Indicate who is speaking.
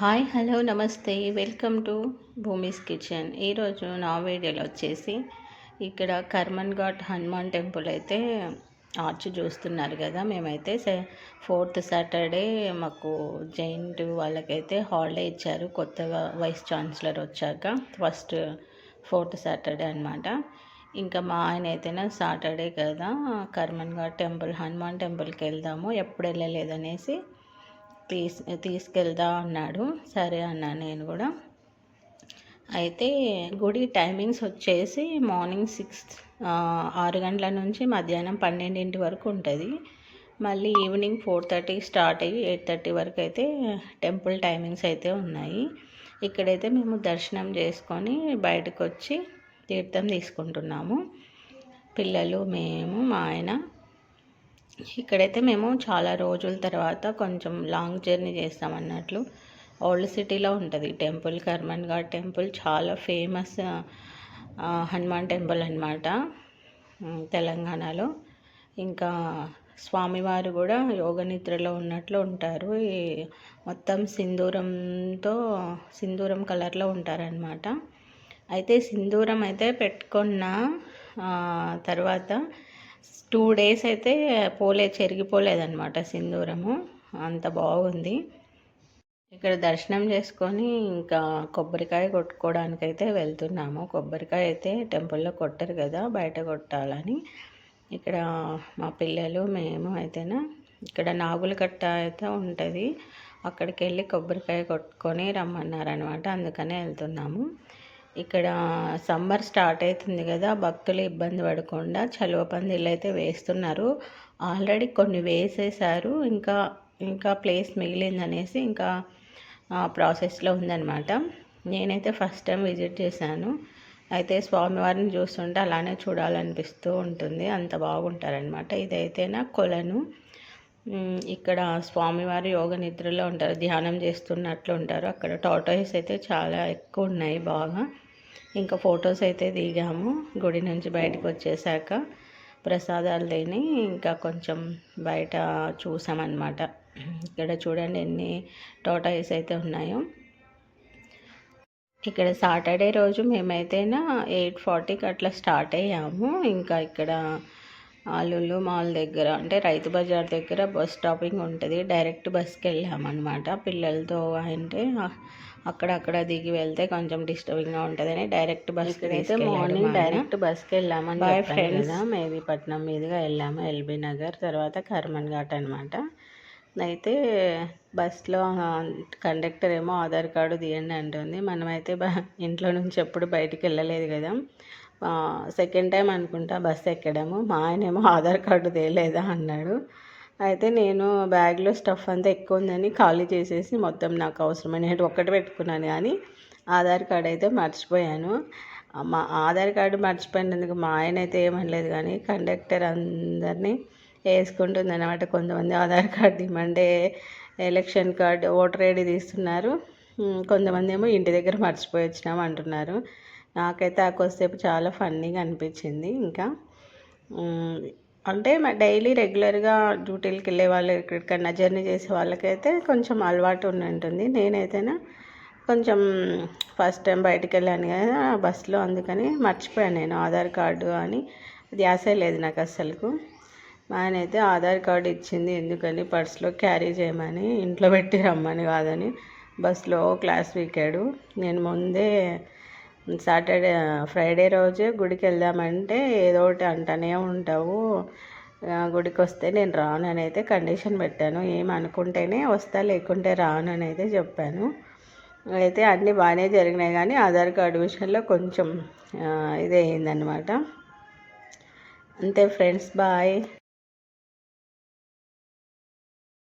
Speaker 1: Hi hello నమస్తే. Welcome to Bhoomi's kitchen. ఈరోజు నా వీడియోలో వచ్చేసి ఇక్కడ కర్మన్ ఘాట్ హనుమాన్ టెంపుల్ అయితే ఆర్చ్ చూస్తున్నారు కదా. మేమైతే ఫోర్త్ సాటర్డే మాకు జైంట్ వాళ్ళకైతే హాలిడే ఇచ్చారు. కొత్త వైస్ ఛాన్సలర్ వచ్చాక ఫస్ట్ ఫోర్త్ సాటర్డే అనమాట ఇంకా మా ఆయన అయితేనే సాటర్డే కదా. కర్మన్ ఘాట్ టెంపుల్ హనుమాన్ టెంపుల్కి వెళ్దాము. ఎప్పుడు వెళ్ళలేదనేసి తీస్ తీసుకెళ్దా అన్నాడు. సరే అన్నా నేను కూడా. అయితే గుడి టైమింగ్స్ వచ్చేసి మార్నింగ్ సిక్స్ ఆరు గంటల నుంచి మధ్యాహ్నం పన్నెండింటి వరకు ఉంటుంది. మళ్ళీ ఈవినింగ్ ఫోర్ థర్టీకి స్టార్ట్ అయ్యి ఎయిట్ థర్టీ వరకు అయితే టెంపుల్ టైమింగ్స్ అయితే ఉన్నాయి. ఇక్కడైతే మేము దర్శనం చేసుకొని బయటకు వచ్చి తీర్థం తీసుకుంటున్నాము. పిల్లలు మేము మా ఆయన ఇక్కడైతే మేము చాలా రోజుల తర్వాత కొంచెం లాంగ్ జర్నీ చేస్తామన్నట్లు ఓల్డ్ సిటీలో ఉంటుంది టెంపుల్ కర్మన్ ఘాట్ టెంపుల్ చాలా ఫేమస్ హనుమాన్ టెంపుల్ అనమాట తెలంగాణలో. ఇంకా స్వామివారు కూడా యోగ నిద్రలో ఉన్నట్లు ఉంటారు. ఈ మొత్తం సింధూరంతో సింధూరం కలర్లో ఉంటారనమాట అయితే సింధూరం అయితే పెట్టుకున్న తర్వాత టూ డేస్ అయితే పోలే చెరిగిపోలేదన్నమాట సింధూరము. అంత బాగుంది. ఇక్కడ దర్శనం చేసుకొని ఇంకా కొబ్బరికాయ కొట్టుకోవడానికి అయితే వెళ్తున్నాము. కొబ్బరికాయ అయితే టెంపుల్లో కొట్టరు కదా బయట కొట్టాలని. ఇక్కడ మా పిల్లలు మేము అయితేనా ఇక్కడ నాగుల కట్ట అయితే ఉంటుంది. అక్కడికి వెళ్ళి కొబ్బరికాయ కొట్టుకొని రమ్మన్నారనమాట అందుకనే వెళ్తున్నాము. ఇక్కడ సమ్మర్ స్టార్ట్ అవుతుంది కదా భక్తులు ఇబ్బంది పడకుండా చలువ పందిళ్ళు అయితే వేస్తున్నారు. ఆల్రెడీ కొన్ని వేసేసారు ఇంకా ఇంకా ప్లేస్ మిగిలిందనేసి ఇంకా ప్రాసెస్లో ఉందన్నమాట. నేనైతే ఫస్ట్ టైం విజిట్ చేశాను. అయితే స్వామివారిని చూస్తుంటే అలానే చూడాలనిపిస్తూ ఉంటుంది అంత బాగుంటారనమాట ఇదైతేనా కొలను. ఇక్కడ స్వామివారు యోగ నిద్రలో ఉంటారు ధ్యానం చేస్తున్నట్లు ఉంటారు. అక్కడ టాటాయిస్ అయితే చాలా ఎక్కువ ఉన్నాయి బాగా. ఇంకా ఫొటోస్ అయితే దిగాము. గుడి నుంచి బయటకు వచ్చేసాక ప్రసాదాలు తిని ఇంకా కొంచెం బయట చూసామన్నమాట. ఇక్కడ చూడండి ఎన్ని టోటాయిస్ అయితే ఉన్నాయో. ఇక్కడ సాటర్డే రోజు మేమైతేనా ఎయిట్ ఫార్టీకి అట్లా స్టార్ట్ అయ్యాము. ఇంకా ఇక్కడ లుల్లు మాల్ దగ్గర అంటే రైతు బజార్ దగ్గర బస్ స్టాపింగ్ ఉంటుంది. డైరెక్ట్ బస్కి వెళ్ళామన్నమాట పిల్లలతో అంటే అక్కడక్కడ దిగి వెళ్తే కొంచెం డిస్టర్బింగ్గా ఉంటుందని డైరెక్ట్ బస్కి అయితే మార్నింగ్ డైరెక్ట్ బస్కి వెళ్ళామని బాయ్ ఫ్రెండ్స్ మేదీపట్నం మీదుగా వెళ్ళాము ఎల్బీ నగర్ తర్వాత కర్మన్ ఘాట్ అనమాట అయితే బస్లో కండక్టర్ ఏమో ఆధార్ కార్డు తీయండి అంటుంది. మనమైతే ఇంట్లో నుంచి ఎప్పుడు బయటికి వెళ్ళలేదు కదా. సెకండ్ టైం అనుకుంటా బస్ ఎక్కడము. మా ఆయనేమో ఆధార్ కార్డు తేలేదా అన్నాడు. అయితే నేను బ్యాగ్లో స్టఫ్ అంతా ఎక్కువ ఉందని ఖాళీ చేసేసి మొత్తం నాకు అవసరమైన ఒక్కటి పెట్టుకున్నాను కానీ ఆధార్ కార్డ్ అయితే మర్చిపోయాను. మా ఆధార్ కార్డు మర్చిపోయినందుకు మా ఆయన అయితే ఏమనలేదు కానీ కండక్టర్ అందరినీ వేసుకుంటుంది అనమాట కొంతమంది ఆధార్ కార్డు ఇమ్మంటే ఎలక్షన్ కార్డు ఓటర్ ఐడి తీస్తున్నారు. కొంతమంది ఏమో ఇంటి దగ్గర మర్చిపోయి వచ్చినాం అంటున్నారు. నాకైతే ఆ కొద్దిసేపు చాలా ఫన్నీగా అనిపించింది ఇంకా. అంటే డైలీ రెగ్యులర్గా డ్యూటీలకు వెళ్ళే వాళ్ళు ఎక్కడికన్నా జర్నీ చేసే వాళ్ళకైతే కొంచెం అలవాటు ఉండి ఉంటుంది. నేనైతేనా కొంచెం ఫస్ట్ టైం బయటికి వెళ్ళాను కదా బస్సులో అందుకని మర్చిపోయాను నేను ఆధార్ కార్డు అని. ధ్యాసే లేదు నాకు అస్సలకు. మా ఆయన అయితే ఆధార్ కార్డు ఇచ్చింది ఎందుకని పర్స్లో క్యారీ చేయమని ఇంట్లో పెట్టి రమ్మని కాదని బస్సులో క్లాస్ వీకాడు నేను ముందే సాటర్డే ఫ్రైడే రోజే గుడికి వెళ్దామంటే ఏదో ఒకటి అంటూనే ఉంటావు. గుడికి వస్తే నేను రాను అని అయితే కండిషన్ పెట్టాను. ఏమనుకుంటేనే వస్తా లేకుంటే రాను అని అయితే చెప్పాను. అయితే అన్నీ బాగానే జరిగినాయి కానీ ఆధార్ కార్డు విషయంలో కొంచెం ఇదే అయిందనమాట అంతే ఫ్రెండ్స్ బాయ్.